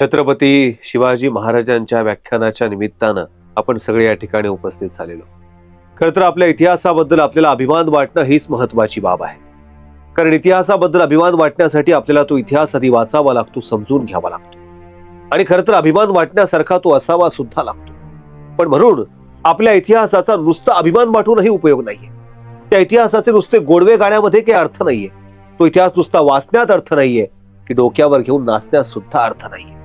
छत्रपती शिवाजी महाराजांच्या व्याख्यानाच्या निमित्तानं आपण सगळे या ठिकाणी उपस्थित झालेलो. खरं तर आपल्या इतिहासाबद्दल आपल्याला अभिमान वाटणं हीच महत्वाची बाब आहे. कारण इतिहासाबद्दल अभिमान वाटण्यासाठी आपल्याला तो इतिहास आधी वाचावा लागतो समजून घ्यावा लागतो. आणि खरं तर अभिमान वाटण्यासारखा तो असावा सुद्धा लागतो. पण म्हणून आपल्या इतिहासाचा नुसता अभिमान वाटूनही उपयोग नाहीये. त्या इतिहासाचे नुसते गोडवे गाण्यामध्ये काही अर्थ नाहीये. तो इतिहास नुसता वाचण्यात अर्थ नाहीये की डोक्यावर घेऊन नाचण्यात सुद्धा अर्थ नाहीये.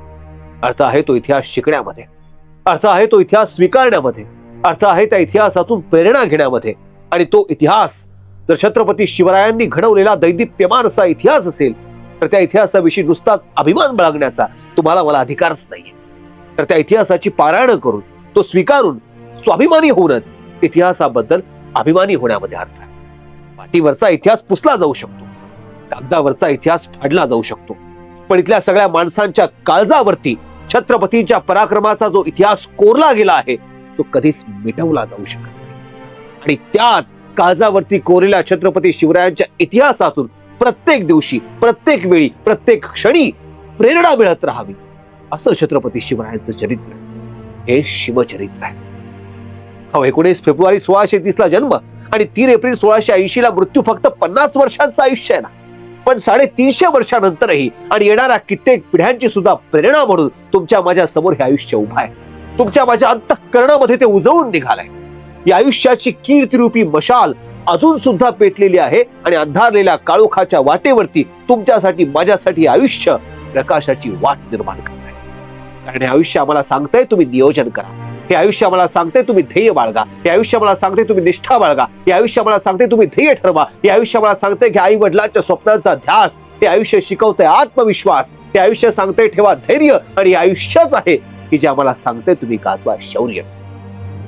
अर्थ आहे तो इतिहास शिकण्यामध्ये. अर्थ आहे तो इतिहास स्वीकारण्यामध्ये. अर्थ आहे त्या इतिहासातून प्रेरणा घेण्यामध्ये. आणि तो इतिहास जर छत्रपती शिवरायांनी घडवलेला दैदिप्यमान असा इतिहास असेल तर त्या इतिहासाविषयी नुसताच अभिमान बाळगण्याचा तुम्हाला मला अधिकारच नाहीये. तर त्या इतिहासाची पारायण करून तो स्वीकारून स्वाभिमानी होऊनच इतिहासाबद्दल अभिमानी होण्यामध्ये अर्थ आहे. पाठीवरचा इतिहास पुसला जाऊ शकतो. कागदावरचा इतिहास फाडला जाऊ शकतो. पण इथल्या सगळ्या माणसांच्या काळजावरती छत्रपतींच्या पराक्रमाचा जो इतिहास कोरला गेला आहे तो कधीच मिटवला जाऊ शकत नाही. आणि त्याच काळजावरती कोरलेल्या छत्रपती शिवरायांच्या इतिहासातून प्रत्येक दिवशी प्रत्येक वेळी प्रत्येक क्षणी प्रेरणा मिळत राहावी असं छत्रपती शिवरायांचं चरित्र. हे शिवचरित्र आहे. हो एकोणीस फेब्रुवारी सोळाशे तीस ला जन्म आणि तीन एप्रिल सोळाशे ऐंशी ला मृत्यू फक्त पन्नास वर्षांचं आयुष्य आहे ना? पण साडेतीनशे वर्षानंतरही आणि येणाऱ्या कित्येक पिढ्यांची सुद्धा प्रेरणा म्हणून तुमच्या माझ्यासमोर हे आयुष्य उभं आहे. तुमच्या माझ्या अंतःकरणामध्ये ते उजळून निघालंय. या आयुष्याची कीर्तिरूपी मशाल अजून सुद्धा पेटलेली आहे आणि अंधारलेल्या काळोखाच्या वाटेवरती तुमच्यासाठी माझ्यासाठी आयुष्य प्रकाशाची वाट निर्माण करत आहे कारण आयुष्य आम्हाला सांगताय तुम्ही नियोजन करा. हे आयुष्य मला सांगते तुम्ही ध्येय बाळगा. हे आयुष्य मला सांगते तुम्ही निष्ठा बाळगा. हे आयुष्य मला सांगते तुम्ही ध्येय ठरवा. हे आयुष्य मला सांगते की आई वडिलांच्या स्वप्नांचा ध्यास. हे आयुष्य शिकवते आत्मविश्वास. हे आयुष्य सांगते ठेवा धैर्य. आणि हे आयुष्यच आहे की जे आम्हाला सांगते तुम्ही गाजवा शौर्य.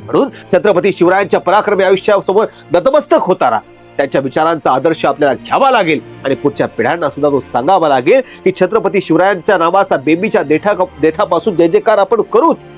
म्हणून छत्रपती शिवरायांच्या पराक्रमी आयुष्यासमोर नतमस्तक होताना त्यांच्या विचारांचा आदर्श आपल्याला घ्यावा लागेल. आणि पुढच्या पिढ्यांना सुद्धा तो सांगावा लागेल की छत्रपती शिवरायांच्या नावाचा बेबीच्या देठा देठापासून जय जयकार आपण करूच.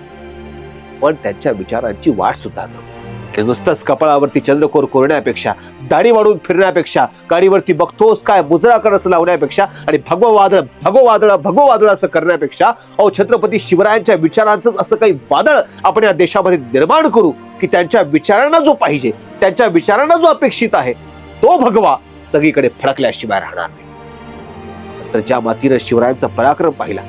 पण त्यांच्या विचारांची वाट सुद्धा धरू. आणि नुसतंच कपाळावरती चंद्रकोर कोरण्यापेक्षा दाढी वाढून फिरण्यापेक्षा गाडीवरती बघतोस काय मुजरा करस लावण्यापेक्षा आणि भगव वादळ भगव वादळ भगव वादळ असं करण्यापेक्षा अहो छत्रपती शिवरायांच्या विचारांचं असं काही वादळ आपण या देशामध्ये निर्माण करू की त्यांच्या विचारांना जो पाहिजे त्यांच्या विचारांना जो अपेक्षित आहे तो भगवा सगळीकडे फडकल्याशिवाय राहणार नाही. तर ज्या मातीनं शिवरायांचा पराक्रम पाहिला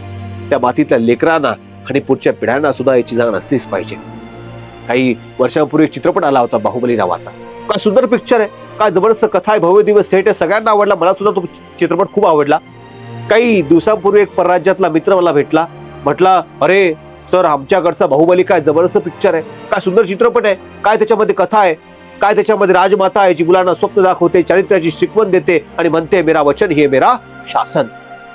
त्या मातीतल्या लेकरांना आणि पुढच्या पिढ्यांना सुद्धा याची जाण असलीच पाहिजे. काही वर्षांपूर्वी एक चित्रपट आला होता बाहुबली नावाचा. काय सुंदर पिक्चर आहे. काय जबरदस्त कथा आहे. भव्य दिवस सेट आहे. सगळ्यांना आवडला. मला सुद्धा तो चित्रपट खूप आवडला. काही दिवसांपूर्वी एक परराज्यातला मित्र मला भेटला. म्हटला अरे सर आमच्याकडचा बाहुबली काय जबरदस्त पिक्चर आहे. काय सुंदर चित्रपट आहे. काय त्याच्यामध्ये कथा आहे. काय त्याच्यामध्ये राजमाता आहे जी मुलांना स्वप्न दाखवते चारित्र्याची शिकवण देते आणि म्हणते मेरा वचन हे मेरा शासन.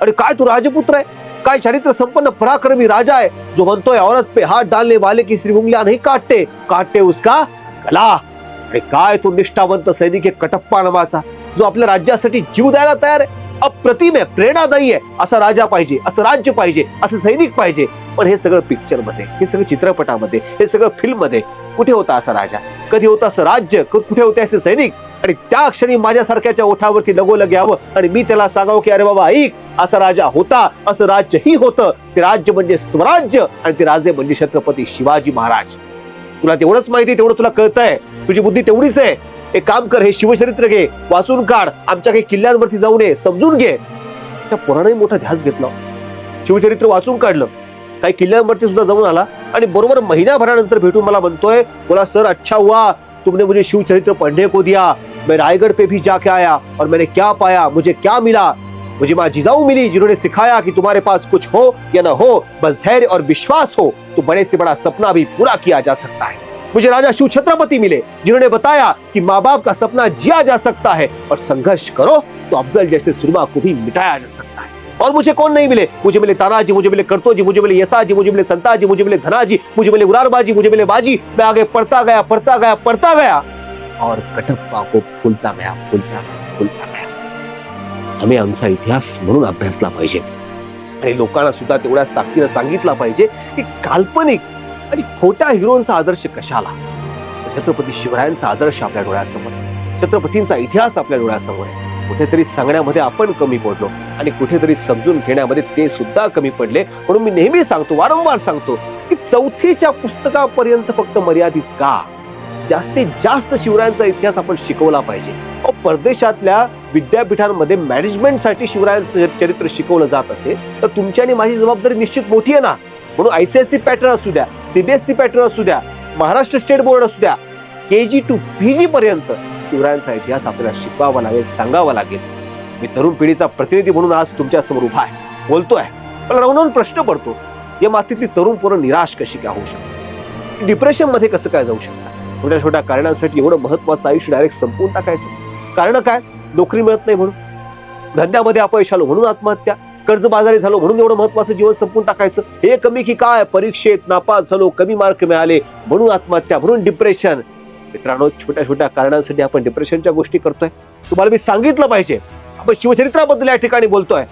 आणि काय तू राजपुत्र आहे. काय चारित्र संपन्न पराक्रमी राजा है, जो म्हणतोय औरत पे हाथ डालने वाले की श्री उंगलियाँ नहीं काटते काटते उसका गला। आणि काय तो निष्ठावंत सैनिक आहे कटप्पा नावाचा जो आपल्या राज्यासाठी जीव द्यायला तयार आहे अप्रतिम आहे प्रेरणादायी आहे असा राजा पाहिजे, असं राज्य पाहिजे, असं सैनिक पाहिजे, पण हे सगळं पिक्चर मध्ये, हे सगळं चित्रपटामध्ये, हे सगळं फ़िल्म मध्ये कुठे होता असा राजा? कधी होता असं राज्य? कुठे होते असे सैनिक? आणि त्या क्षणी माझ्यासारख्याच्या ओठावरती लगोलग यावं आणि मी त्याला सांगावं की अरे बाबा ऐक असा राजा होता असं राज्यही होतं. ते राज्य म्हणजे स्वराज्य आणि ते राजे म्हणजे छत्रपती शिवाजी महाराज. तुला तेवढंच माहिती तेवढं तुला कळतंय. तुझी बुद्धी तेवढीच आहे. एक काम कर हे शिवचरित्र घे वाचून काढ आमच्या काही किल्ल्यांवरती जाऊन ये समजून घे. त्या पुराणाही मोठा ध्यास घेतला. शिवचरित्र वाचून काढलं. काही किल्ल्यांवरती सुद्धा जाऊन आला आणि बरोबर महिन्याभरानंतर भेटून मला म्हणतोय बोला सर अच्छा हुआ तुमने मुझे शिवचरित्र पढ़ने को दिया. मैं रायगढ़ पे भी जाके आया और मैंने क्या पाया, मुझे क्या मिला? मुझे माँ जिजाऊ मिली जिन्होंने सिखाया कि तुम्हारे पास कुछ हो या न हो, बस धैर्य और विश्वास हो तो बड़े से बड़ा सपना भी पूरा किया जा सकता है। मुझे राजा शिव छत्रपति मिले, जिन्होंने बताया कि माँ बाप का सपना जिया जा सकता है और संघर्ष करो तो अफजल जैसे सुरमा को भी मिटाया जा सकता है। और मुझे कौन नहीं मिले? मुझे मिले तानाजी, मुझे मिले कर्तोजी मुझे मिले यसा जी मुझे मिले संताजी, मुझे मिले धनाजी, मुझे मिले उरारबाजी, मुझे मिले बाजी। मैं आगे पढ़ता गया पढ़ता गया पढ़ता गया। और कटप्पा को फुलता गया फुलता गया फुलता गया आम्ही आमचा इतिहास म्हणून अभ्यासला पाहिजे. आणि लोकांना सुद्धा तेवढ्याच ताकदीनं सांगितला पाहिजे की काल्पनिक आणि खोट्या हिरोंचा आदर्श कशाला? छत्रपती शिवरायांचा आदर्श आपल्या डोळ्यासमोर छत्रपतींचा इतिहास आपल्या डोळ्यासमोर आहे. कुठेतरी सांगण्यामध्ये आपण कमी पडलो आणि कुठेतरी समजून घेण्यामध्ये ते सुद्धा कमी पडले. म्हणून मी नेहमी सांगतो वारंवार सांगतो की चौथीच्या पुस्तकापर्यंत फक्त मर्यादित का? जास्तीत जास्त शिवरायांचा इतिहास आपण शिकवला पाहिजे. अहो, परदेशातल्या विद्यापीठांमध्ये मॅनेजमेंटसाठी शिवरायांचं जर चरित्र शिकवलं जात असेल तर तुमची आणि माझी जबाबदारी निश्चित मोठी आहे ना? म्हणून आयसीएससी पॅटर्न असू द्या सीबीएसई पॅटर्न असू द्या महाराष्ट्र स्टेट बोर्ड असू द्या के जी टू पी जी पर्यंत शिवरायांचा इतिहास आपल्याला शिकवावा लागेल सांगावा लागेल. मी तरुण पिढीचा प्रतिनिधी म्हणून आज तुमच्यासमोर उभा आहे बोलतोय. मला रवणावून प्रश्न पडतो या मातीतली तरुण पोरं निराश कशी काय होऊ शकतात? डिप्रेशनमध्ये कसं काय जाऊ शकतात? छोट्या छोट्या कारणांसाठी एवढं महत्वाचं आयुष्य डायरेक्ट संपवून टाकायचं. कारण काय? नोकरी मिळत नाही म्हणून. धंद्यामध्ये अपयश आलो म्हणून आत्महत्या. कर्जबाजारी झालो म्हणून एवढं महत्वाचं जीवन संपून टाकायचं. हे कमी की काय? परीक्षेत नापास झालो कमी मार्क मिळाले म्हणून आत्महत्या म्हणून डिप्रेशन मित्रांनो छोट्या छोट्या कारणांसाठी आपण डिप्रेशनच्या गोष्टी करतोय. तुम्हाला मी सांगितलं पाहिजे. आपण शिवचरित्राबद्दल या ठिकाणी बोलतोय.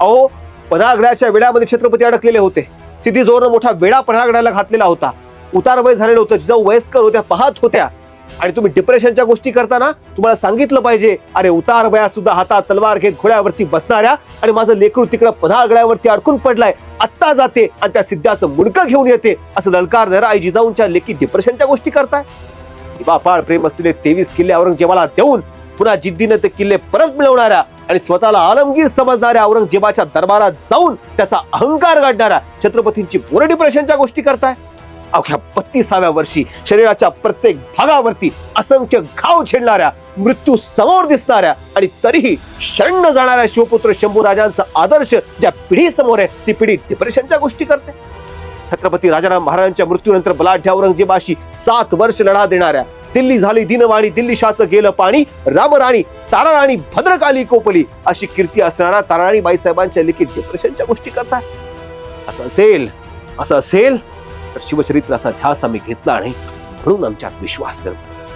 अहो पन्हागडाच्या वेळामध्ये छत्रपती अडकलेले होते. सिद्धी जोरनं मोठा वेळा पन्हागडाला घातलेला होता. उतार वय झालेलं होतं जिजाऊ वयस्कर होत्या पाहत होत्या. आणि तुम्ही डिप्रेशनच्या गोष्टी करताना तुम्हाला सांगितलं पाहिजे अरे उतार वया सुद्धा हातात तलवार घेत घोड्यावरती बसणाऱ्या आणि माझं लेकरू तिकडं पन्हागडावरती अडकून पडलाय आत्ता जाते आणि त्या सिद्धाचं मुडकं घेऊन येते असं ललकार जरा आई जिजाऊंच्या लेखी डिप्रेशनच्या गोष्टी करताय. बापाळ प्रेम असलेले तेवीस किल्ले औरंगजेबाला देऊन पुन्हा जिद्दीनं ते किल्ले परत मिळवणाऱ्या आणि स्वतःला आलमगीर समजणाऱ्या औरंगजेबाच्या दरबारात जाऊन त्याचा अहंकार गाडणाऱ्या छत्रपतींची पूर्ण डिप्रेशनच्या गोष्टी करताय. अवघ्या बत्तीसाव्या वर्षी शरीराच्या प्रत्येक भागावरती असंख्य घाव छेडणाऱ्या मृत्यू समोर दिसणाऱ्या आणि तरीही शरण जाणाऱ्या शिवपुत्र शंभू राजांचा आदर्श ज्या पिढी समोर आहे ती पिढी डिप्रेशनच्या गोष्टी करते. छत्रपती राजाराम महाराजांच्या मृत्यूनंतर बलाढ्य औरंगजेबाशी सात वर्ष लढा देणाऱ्या दिल्ली झाली दिनवाणी दिल्ली शाचं गेलं पाणी रामराणी ताराराणी भद्रकाली कोपली अशी कीर्ती असणाऱ्या ताराराणी बाईसाहेबांच्या लिखित डिप्रेशनच्या गोष्टी करतात. असं असेल असं असेल तर शिवचरित्राचा ध्यास आम्ही घेतला आणि म्हणून आमच्यात विश्वास निर्माण झाला.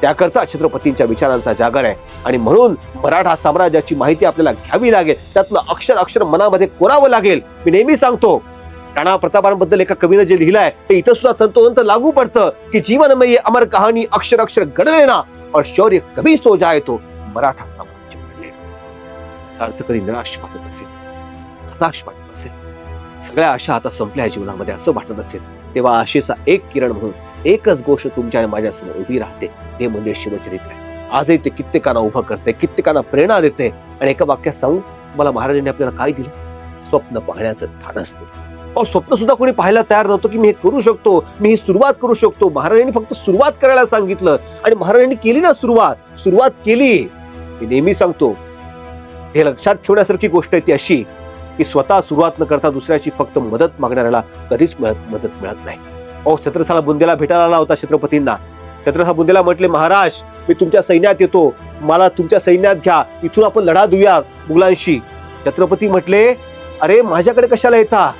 त्याकरता छत्रपतींच्या विचारांचा जागर आहे आणि म्हणून मराठा साम्राज्याची माहिती आपल्याला घ्यावी लागेल. त्यातलं अक्षर अक्षर मनामध्ये कोरावं लागेल. मी नेहमी सांगतो राणा प्रतापांबद्दल एका कवीनं जे लिहिलंय ते इथं सुद्धा तंतोतंत लागू पडतं की जीवन में ये अमर कहाणी अक्षर अक्षर घडले ना और शौर्य कभी सो जाय तो मराठा साम्राज्य घडले याचा अर्थ कधी निराश वाटत असेल? हताश वाटत असेल? सगळ्या आशा आता संपल्या जीवनामध्ये असं वाटत असेल. तेव्हा आशेचा एक किरण म्हणून एकच गोष्ट तुमच्या आणि माझ्यासमोर उभी राहते. ते म्हणजे शिवचरित्र आजही ते कित्येकांना उभं करते कित्येकांना प्रेरणा देते आणि एका वाक्यात सांगू मला महाराजांनी आपल्याला काय दिलं? स्वप्न पाहण्याचं धाडस दिलं. अहो स्वप्न सुद्धा कोणी पाहायला तयार नव्हतं की मी हे करू शकतो मी ही सुरुवात करू शकतो. महाराजांनी फक्त सुरुवात करायला सांगितलं आणि महाराजांनी केली ना सुरुवात. सुरुवात केली. मी नेहमी सांगतो हे लक्षात ठेवण्यासारखी गोष्ट आहे ती अशी की स्वतः सुरुवात न करता दुसऱ्याची फक्त मदत मागणाऱ्याला कधीच मदत मिळत नाही. अहो छत्रसाला बुंदेला भेटायला आला होता छत्रपतींना. छत्रसा बुंदेला म्हटले महाराज मी तुमच्या सैन्यात येतो. मला तुमच्या सैन्यात घ्या. इथून आपण लढा देऊया मुघलांशी. छत्रपती म्हटले अरे माझ्याकडे कशाला येता?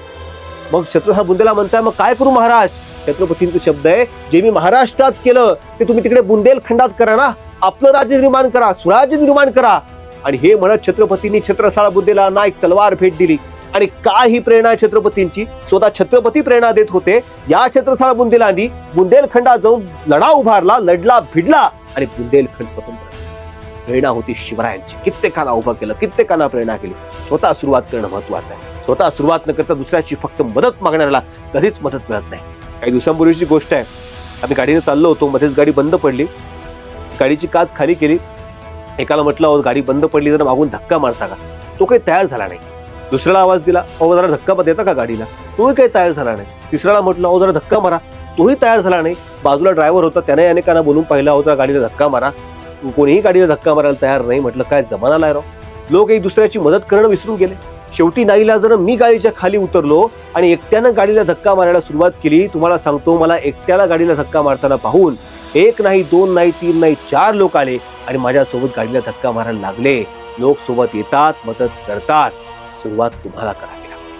मग छत्रसा बुंदेला म्हणताय मग काय करू महाराज? छत्रपतींचा शब्द आहे जे मी महाराष्ट्रात केलं ते तुम्ही तिकडे बुंदेलखंडात करा ना. आपलं राज्य निर्माण करा स्वराज्य निर्माण करा. आणि हे म्हणत छत्रपतींनी छत्रसाळ बुद्धेला नाईक तलवार भेट दिली. आणि काय ही प्रेरणा आहे छत्रपतींची? स्वतः छत्रपती प्रेरणा देत होते. या छत्रसाळ बुंदेलांनी बुंदेलखंडात जाऊन लढा उभारला लढला भिडला आणि बुंदेलखंड स्वतंत्र प्रेरणा होती शिवरायांची. कित्येकांना उभं केलं कित्येकांना प्रेरणा केली. स्वतः सुरुवात करणं महत्वाचं आहे. स्वतः सुरुवात न करता दुसऱ्याची फक्त मदत मागणाऱ्याला कधीच मदत मिळत नाही. काही दिवसांपूर्वीची गोष्ट आहे. आम्ही गाडीने चाललो होतो मध्येच गाडी बंद पडली. गाडीची काच खाली केली. एकाला म्हटलं अहो गाडी बंद पडली तर मागून धक्का मारता का? तो काही तयार झाला नाही. दुसऱ्याला आवाज दिला अहो जरा धक्का देता का गाडीला? तोही काही तयार झाला नाही. तिसऱ्याला म्हटलं अहो जरा धक्का मारा. तोही तयार झाला नाही. बाजूला ड्रायव्हर होता त्याने अनेकांना बोलून पाहिला अहो जरा गाडीला धक्का मारा. कोणीही गाडीला धक्का मारायला तयार नाही म्हटलं काय जमानाला आहे राव. लोक एक दुसऱ्याची मदत करणं विसरून गेले. शेवटी नाईला जर मी गाडीच्या खाली उतरलो आणि एकट्यानं गाडीला धक्का मारायला सुरुवात केली तुम्हाला सांगतो मला एकट्याला गाडीला धक्का मारताना पाहून एक नाही दोन नाही तीन नाही चार लोक आले आणि माझ्यासोबत गाडीला धक्का मारायला लागले. लोक सोबत येतात मदत करतात. सुरुवात तुम्हाला करावी लागते.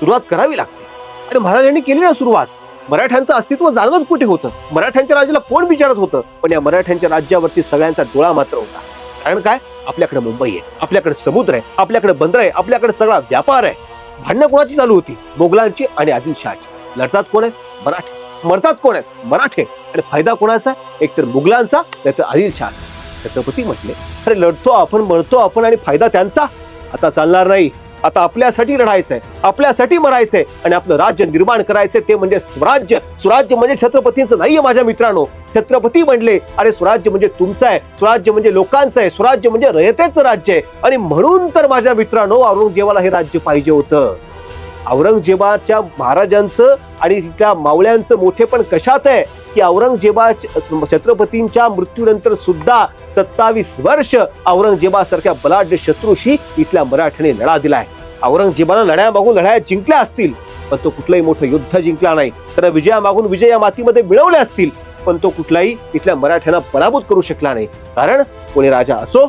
सुरुवात करावी लागते. आणि महाराजांनी केली ना सुरुवात. मराठ्यांचं अस्तित्व जाणवत कुठे होतं? मराठ्यांच्या राज्याला कोण विचारत होतं? पण या मराठ्यांच्या राज्यावरती सगळ्यांचा डोळा मात्र होता. कारण काय? आपल्याकडे मुंबई आहे आपल्याकडे समुद्र आहे आपल्याकडे बंदर आहे आपल्याकडे सगळा व्यापार आहे. भांडणं कोणाची चालू होती? मोगलांची आणि आदिलशहाची. लढतात कोण आहे? मराठा मरतात कोण आहेत? मराठे. आणि फायदा कोणाचा? एकतर मुघलांचा नाहीतर आदिलशहाचा. छत्रपती म्हटले अरे लढतो आपण मरतो आपण आणि फायदा त्यांचा? आता चालणार नाही. आता आपल्यासाठी लढायचंय. आपल्यासाठी मरायचंय. आणि आपलं राज्य निर्माण करायचंय. ते म्हणजे स्वराज्य. स्वराज्य म्हणजे छत्रपतींचं नाहीये माझ्या मित्रांनो. छत्रपती म्हणले अरे स्वराज्य म्हणजे तुमचं आहे स्वराज्य म्हणजे लोकांचं आहे स्वराज्य म्हणजे रयतेचं राज्य आहे. आणि म्हणून तर माझ्या मित्रांनो औरंगजेबाला हे राज्य पाहिजे होतं. औरंगजेबाच्या महाराजांचं आणि त्या मावळ्यांचं मोठेपण कशात आहे? की औरंगजेबा छत्रपतींच्या मृत्यूनंतर सुद्धा सत्तावीस वर्ष औरंगजेबासारख्या बलाढ्य शत्रूशी इथल्या मराठ्याने लढा दिलाय. औरंगजेबाला लढ्या मागून लढाया जिंकल्या असतील पण तो कुठलंही मोठं युद्ध जिंकला नाही. तर विजया मागून विजय या मातीमध्ये मिळवले असतील पण तो कुठलाही इथल्या मराठ्यांना पराभूत करू शकला नाही. कारण कोणी राजा असो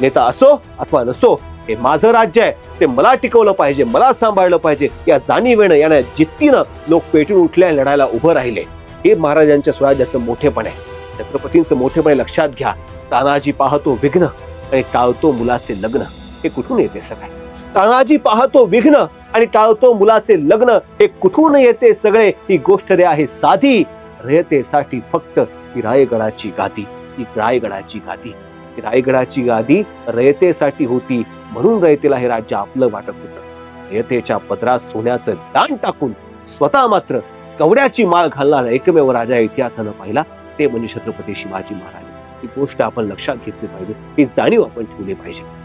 नेता असो अथवा नसो हे माझं राज्य आहे. ते मला टिकवलं पाहिजे मला सांभाळलं पाहिजे. या जाणीवेनं यानं जिद्दीनं लोक पेटून उठले आणि लढायला उभं राहिले. हे महाराजांच्या स्वराज्याचं मोठेपण आहे. छत्रपतींचं मोठेपण लक्षात घ्या. तानाजी पाहतो विघ्न आणि टाळतो मुलाचे लग्न. हे कुठून येते सगळे? तानाजी पाहतो विघ्न आणि टाळतो मुलाचे लग्न. हे कुठून येते सगळे? ही गोष्ट रे आहे साधी. रयतेसाठी फक्त ती रायगडाची गादी. ती रायगडाची गादी. रायगडाची गादी रयतेसाठी होती. म्हणून रयतेला हे राज्य आपलं वाटत होतं. रयतेच्या पदरात सोन्याचं दान टाकून स्वतः मात्र कवड्याची माळ घालणारा एकमेव राजा इतिहासानं पाहिला. ते म्हणजे छत्रपती शिवाजी महाराज. ही गोष्ट आपण लक्षात घेतली पाहिजे. ही जाणीव आपण ठेवली पाहिजे.